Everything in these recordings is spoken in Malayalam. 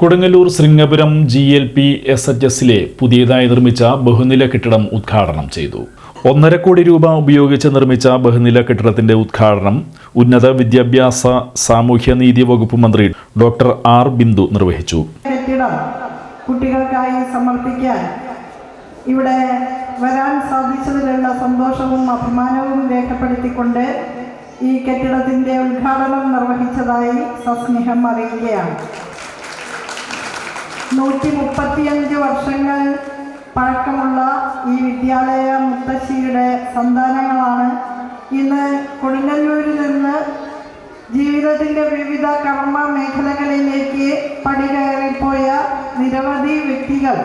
Kodungallur Sringapuram G L P S H എസിലെ പുതിയതായി നിർമ്മിച്ച ബഹുനില കെട്ടിടം ഉദ്ഘാടനം ചെയ്തു. ഒന്നര കോടി രൂപ ഉപയോഗിച്ച് നിർമ്മിച്ച ബഹുനില കെട്ടിടത്തിന്റെ ഉദ്ഘാടനം ഉന്നത വിദ്യാഭ്യാസ സാമൂഹ്യനീതി വകുപ്പ് മന്ത്രി ഡോക്ടർ ആർ ബിന്ദു നിർവഹിച്ചു. കെട്ടിടം കുട്ടികൾക്കായി സമർപ്പിക്കാൻ ഇവിടെ വരാൻ സാധിച്ചതിലുള്ള സന്തോഷവും അഭിമാനവും രേഖപ്പെടുത്തിക്കൊണ്ട് ഈ കെട്ടിടത്തിന്റെ ഉദ്ഘാടനം നിർവഹിച്ചതായി സസ്നേഹം അറിയിക്കുകയാണ്. നൂറ്റി മുപ്പത്തിയഞ്ച് വർഷങ്ങൾ പഴക്കമുള്ള ഈ വിദ്യാലയ മുത്തശ്ശിയുടെ സന്താനങ്ങളാണ്. ഇന്ന് കൊടുങ്ങല്ലൂരിൽ നിന്ന് ജീവിതത്തിന്റെ വിവിധ കർമ്മ മേഖലകളിലേക്ക് പടികയറിപ്പോയ നിരവധി വ്യക്തികൾ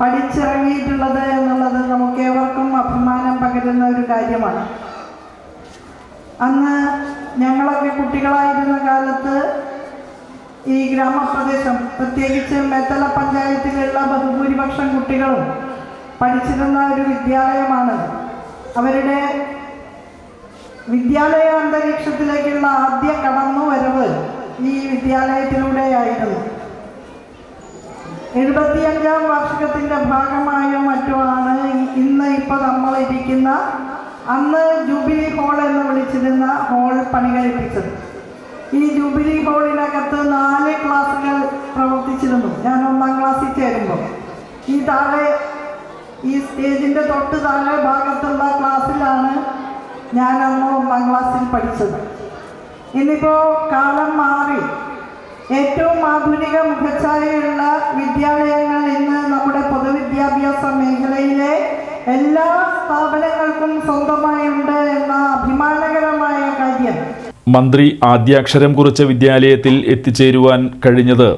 പഠിച്ചിറങ്ങിയിട്ടുള്ളത് എന്നുള്ളത് നമുക്ക് ഏവർക്കും അഭിമാനം പകരുന്ന ഒരു കാര്യമാണ്. അന്ന് ഞങ്ങളൊക്കെ കുട്ടികളായിരുന്ന കാലത്ത് ഈ ഗ്രാമപ്രദേശം പ്രത്യേകിച്ച് മേത്തല പഞ്ചായത്തിലുള്ള ബഹുഭൂരിപക്ഷം കുട്ടികളും പഠിച്ചിരുന്ന ഒരു വിദ്യാലയമാണ്. അവരുടെ വിദ്യാലയ അന്തരീക്ഷത്തിലേക്കുള്ള ആദ്യ കടന്നുവരവ് ഈ വിദ്യാലയത്തിലൂടെയായിരുന്നു. എഴുപത്തിയഞ്ചാം വാർഷികത്തിന്റെ ഭാഗമായോ മറ്റുമാണ് ഇന്ന് ഇപ്പോൾ നമ്മൾ ഇരിക്കുന്ന അന്ന് ജൂബിലി ഹാൾ എന്ന് വിളിച്ചിരുന്ന ഹാൾ പണി കഴിപ്പിച്ചത് ഈ ജൂബിലി ഹോളിനകത്ത് നാല് ക്ലാസ്സുകൾ പ്രവർത്തിച്ചിരുന്നു. ഞാൻ ഒന്നാം ക്ലാസ്സിൽ ചേരുമ്പോൾ. ഈ താഴെ ഈ സ്റ്റേജിന്റെ തൊട്ട് താഴെ ഭാഗത്തുള്ള ക്ലാസ്സിലാണ് ഞാൻ അന്ന് ഒന്നാം ക്ലാസ്സിൽ പഠിച്ചത്. ഇന്നിപ്പോൾ കാലം മാറി. ഏറ്റവും ആധുനിക മുഖച്ഛായയുള്ള വിദ്യാലയങ്ങൾ ഇന്ന് നമ്മുടെ പൊതുവിദ്യാഭ്യാസ മേഖലയിലെ എല്ലാ സ്ഥാപനങ്ങൾക്കും സ്വന്തമായുണ്ട് എന്ന അഭിമാനകരമായ കാര്യം. മന്ത്രി ആദ്യാക്ഷരം കുറിച്ച വിദ്യാലയത്തിൽ എത്തിച്ചേരുവാൻ കഴിഞ്ഞത്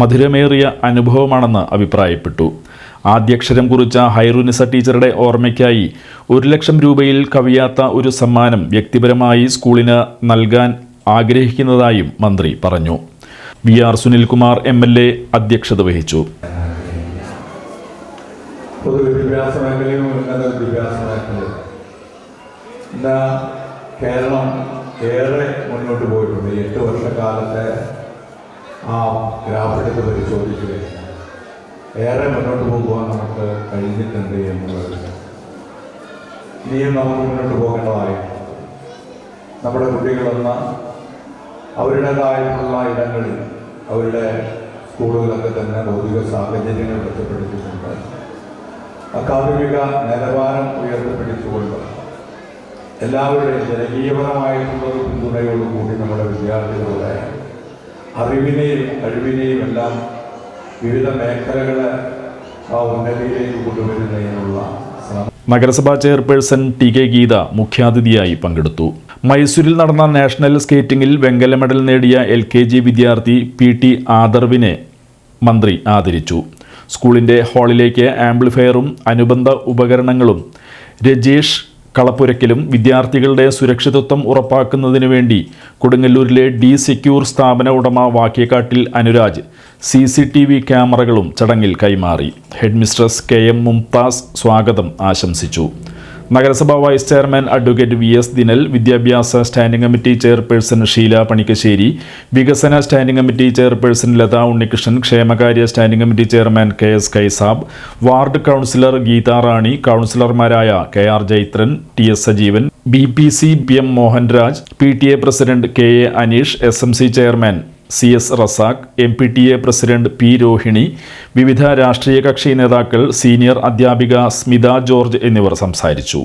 മധുരമേറിയ അനുഭവമാണെന്ന് അഭിപ്രായപ്പെട്ടു. ആദ്യാക്ഷരം കുറിച്ച ഹൈറുനിസ ടീച്ചറുടെ ഓർമ്മയ്ക്കായി ഒരു ലക്ഷം രൂപയിൽ കവിയാത്ത ഒരു സമ്മാനം വ്യക്തിപരമായി സ്കൂളിന് നൽകാൻ ആഗ്രഹിക്കുന്നതായും മന്ത്രി പറഞ്ഞു. V R Sunilkumar M L A അധ്യക്ഷത വഹിച്ചു. പൊതുവിദ്യാഭ്യാസ കേരളം ഏറെ മുന്നോട്ട് പോയിട്ടുണ്ട്. എട്ട് വർഷക്കാലത്തെ ആ ഗ്രാഫ് എടുത്ത് കഴിഞ്ഞാൽ ഏറെ മുന്നോട്ട് പോകുവാൻ നമുക്ക് കഴിഞ്ഞിട്ടുണ്ട് എന്നുള്ളത്. ഇനിയും നമുക്ക് മുന്നോട്ട് പോകേണ്ടതായി. നമ്മുടെ കുട്ടികളെന്ന അവരുടേതായിട്ടുള്ള ഇടങ്ങളിൽ അവരുടെ സ്കൂളുകളൊക്കെ തന്നെ ഭൗതിക സാഹചര്യങ്ങൾ മെച്ചപ്പെടുത്തിയിട്ടുണ്ട് അക്കാദമിക നിലവാരം ഉയർത്തിപ്പിടിച്ചുകൊണ്ട് എല്ലാവരുടെയും ജനകീയപരമായിട്ടുള്ള ഒരു പിന്തുണയോടുകൂടി നമ്മുടെ വിദ്യാർത്ഥികളുടെ അറിവിനെയും കഴിവിനെയും എല്ലാം വിവിധ മേഖലകളെ ആ ഉന്നതിയിലേക്ക് കൊണ്ടുവരുന്നതിനുള്ള നഗരസഭാ ചെയർപേഴ്സൺ ടി കെ ഗീത മുഖ്യാതിഥിയായി പങ്കെടുത്തു. മൈസൂരിൽ നടന്ന നാഷണൽ സ്കേറ്റിംഗിൽ വെങ്കല മെഡൽ നേടിയ എൽ കെ ജി വിദ്യാർത്ഥി പി ടി ആദർവിനെ മന്ത്രി ആദരിച്ചു. സ്കൂളിന്റെ ഹാളിലേക്ക് ആംപ്ലിഫയറും അനുബന്ധ ഉപകരണങ്ങളും രജേഷ് കളപ്പുരയ്ക്കലും വിദ്യാർത്ഥികളുടെ സുരക്ഷിതത്വം ഉറപ്പാക്കുന്നതിനു വേണ്ടി കൊടുങ്ങല്ലൂരിലെ ഡി സെക്യൂർ സ്ഥാപന ഉടമ വാക്യക്കാട്ടിൽ Anuraj C C T V ക്യാമറകളും ചടങ്ങിൽ കൈമാറി. ഹെഡ്മിസ്ട്രസ് കെ എം മുംതാസ് സ്വാഗതം ആശംസിച്ചു. നഗരസഭാ vice chairman advocate V S Dinal വിദ്യാഭ്യാസ standing committee chairperson Sheela Panikkassery വികസന standing committee chairperson Latha Unnikrishnan ക്ഷേമകാര്യ standing committee chairman K S Kaisab ward councillor Geetha Rani കൗൺസിലർമാരായ K R Jaithran T S Sajeevan B P C P M Mohanraj P T A president K A Aneesh S M C chairman C S Razak M P T A president P Rohini വിവിധ രാഷ്ട്രീയ കക്ഷി നേതാക്കൾ സീനിയർ അധ്യാപിക സ്മിത ജോർജ് എന്നിവർ സംസാരിച്ചു.